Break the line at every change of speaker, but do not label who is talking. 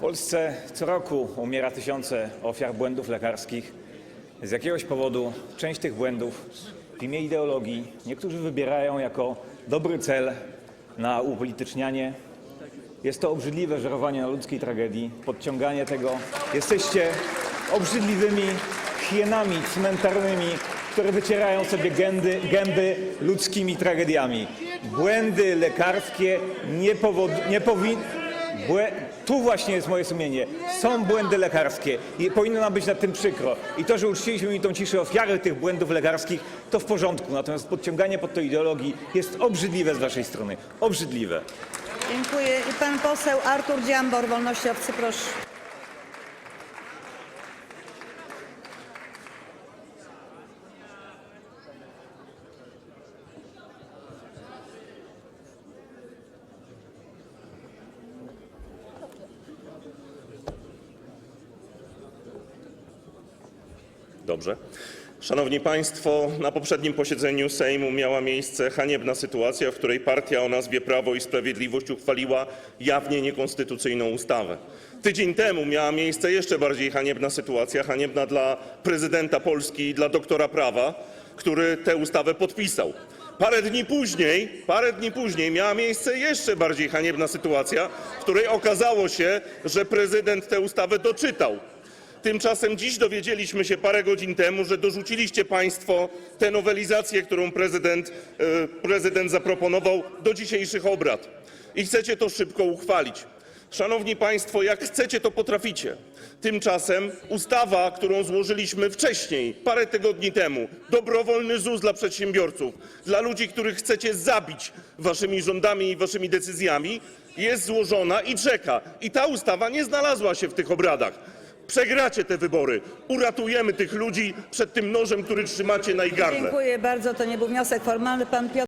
Polsce co roku umiera tysiące ofiar błędów lekarskich. Z jakiegoś powodu część tych błędów w imię ideologii niektórzy wybierają jako dobry cel na upolitycznianie. Jest to obrzydliwe żerowanie na ludzkiej tragedii, podciąganie tego. Jesteście obrzydliwymi hienami cmentarnymi, które wycierają sobie gędy, gęby ludzkimi tragediami. Błędy lekarskie nie, nie powinny. Błę... Tu właśnie jest moje sumienie. Są błędy lekarskie i powinno nam być nad tym przykro. I to, że uczciliśmy minutą ciszy ofiary tych błędów lekarskich, to w porządku. Natomiast podciąganie pod to ideologii jest obrzydliwe z waszej strony. Obrzydliwe.
Dziękuję. I pan poseł Artur Dziambor, wolnościowcy, proszę.
Dobrze. Szanowni Państwo, na poprzednim posiedzeniu Sejmu miała miejsce haniebna sytuacja, w której partia o nazwie Prawo i Sprawiedliwość uchwaliła jawnie niekonstytucyjną ustawę. Tydzień temu miała miejsce jeszcze bardziej haniebna sytuacja, haniebna dla prezydenta Polski i dla doktora prawa, który tę ustawę podpisał. Parę dni później, parę dni później miała miejsce jeszcze bardziej haniebna sytuacja, w której okazało się, że prezydent tę ustawę doczytał. Tymczasem dziś dowiedzieliśmy się parę godzin temu, że dorzuciliście Państwo tę nowelizację, którą prezydent, e, prezydent zaproponował do dzisiejszych obrad i chcecie to szybko uchwalić. Szanowni Państwo, jak chcecie, to potraficie. Tymczasem ustawa, którą złożyliśmy wcześniej, parę tygodni temu, dobrowolny ZUS dla przedsiębiorców, dla ludzi, których chcecie zabić waszymi rządami i waszymi decyzjami, jest złożona i czeka. I ta ustawa nie znalazła się w tych obradach. Przegracie te wybory. Uratujemy tych ludzi przed tym nożem, który trzymacie na ich gardle.
Dziękuję bardzo. To nie był wniosek formalny. Pan Piotr